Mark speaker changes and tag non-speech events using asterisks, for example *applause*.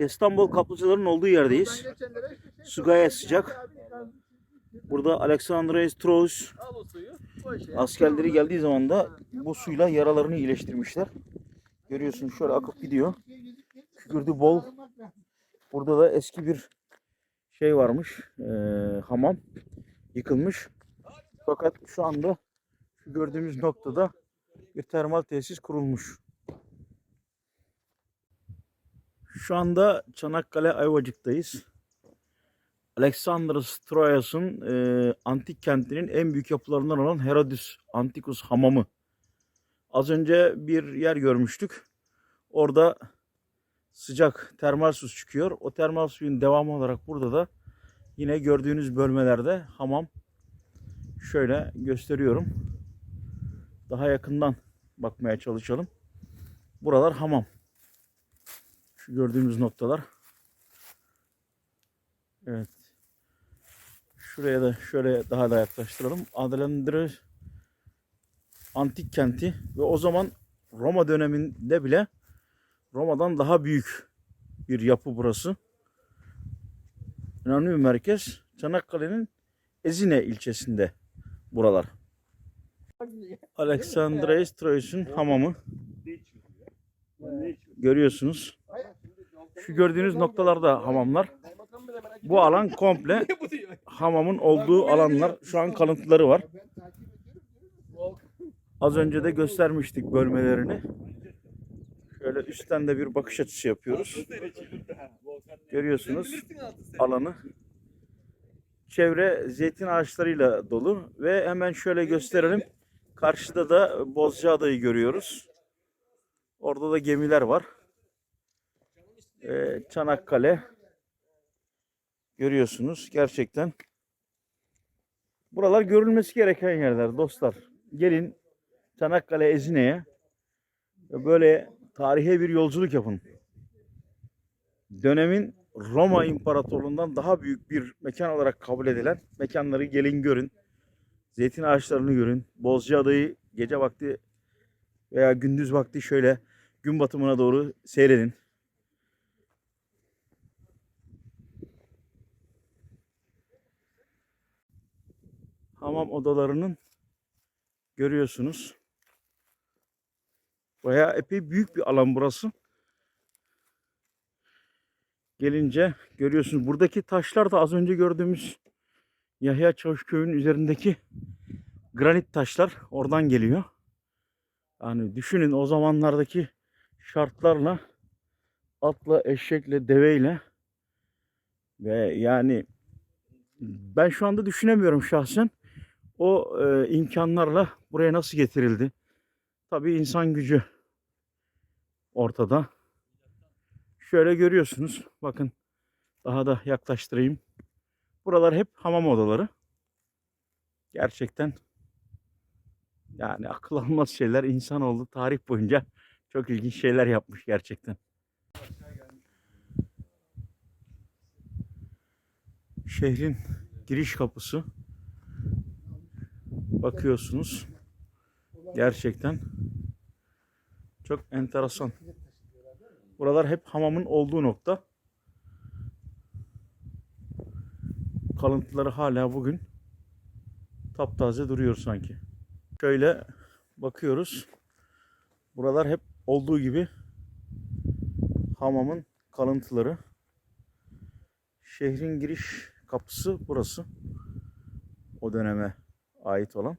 Speaker 1: İstanbul kaplıcaların olduğu yerdeyiz. Su gayet sıcak. Burada Alexandre Strauss askerleri geldiği zaman da bu suyla yaralarını iyileştirmişler. Görüyorsun şöyle akıp gidiyor. Kükürdü bol. Burada da eski bir şey varmış. eee, hamam. Yıkılmış. Fakat şu anda gördüğümüz noktada bir termal tesis kurulmuş. Şu anda Çanakkale Ayvacık'tayız. Alexandros Troyas'ın eee, antik kentinin en büyük yapılarından olan Herodis Antikus Hamamı. Az önce bir yer görmüştük. Orada sıcak termal su çıkıyor. O termal suyun devamı olarak burada da yine gördüğünüz bölmelerde hamam şöyle gösteriyorum. Daha yakından bakmaya çalışalım. Buralar hamam. Şu gördüğümüz noktalar. Evet. Şuraya da şöyle daha da yaklaştıralım. Adlandırı antik kenti ve o zaman Roma döneminde bile Roma'dan daha büyük bir yapı burası. Önemli bir merkez. Çanakkale'nin Ezine ilçesinde buralar. Alexandres Troyes'un hamamı. Görüyorsunuz. Şu gördüğünüz noktalarda hamamlar. Bu alan komple *laughs* hamamın olduğu alanlar. Şu an kalıntıları var. Az önce de göstermiştik bölmelerini. Şöyle üstten de bir bakış açısı yapıyoruz. Görüyorsunuz alanı. Çevre zeytin ağaçlarıyla dolu ve hemen şöyle gösterelim. Karşıda da Bozcaada'yı görüyoruz. Orada da gemiler var. Ee, Çanakkale görüyorsunuz gerçekten. Buralar görülmesi gereken yerler dostlar. Gelin Çanakkale Ezine'ye böyle tarihe bir yolculuk yapın. Dönemin Roma İmparatorluğundan daha büyük bir mekan olarak kabul edilen mekanları gelin görün. Zeytin ağaçlarını görün. Bozcaada'yı gece vakti veya gündüz vakti şöyle gün batımına doğru seyredin. Hamam odalarının görüyorsunuz. Bayağı epey büyük bir alan burası. Gelince görüyorsunuz buradaki taşlar da az önce gördüğümüz Yahya Çavuş Köyü'nün üzerindeki granit taşlar oradan geliyor. Yani düşünün o zamanlardaki şartlarla atla, eşekle, deveyle ve yani ben şu anda düşünemiyorum şahsen o e, imkanlarla buraya nasıl getirildi. Tabii insan gücü ortada. Şöyle görüyorsunuz. Bakın daha da yaklaştırayım. Buralar hep hamam odaları. Gerçekten yani akıl almaz şeyler insanoğlu tarih boyunca çok ilginç şeyler yapmış gerçekten. Şehrin giriş kapısı. Bakıyorsunuz. Gerçekten çok enteresan. Buralar hep hamamın olduğu nokta. Kalıntıları hala bugün taptaze duruyor sanki. Şöyle bakıyoruz. Buralar hep olduğu gibi hamamın kalıntıları. Şehrin giriş kapısı burası. O döneme ait olan.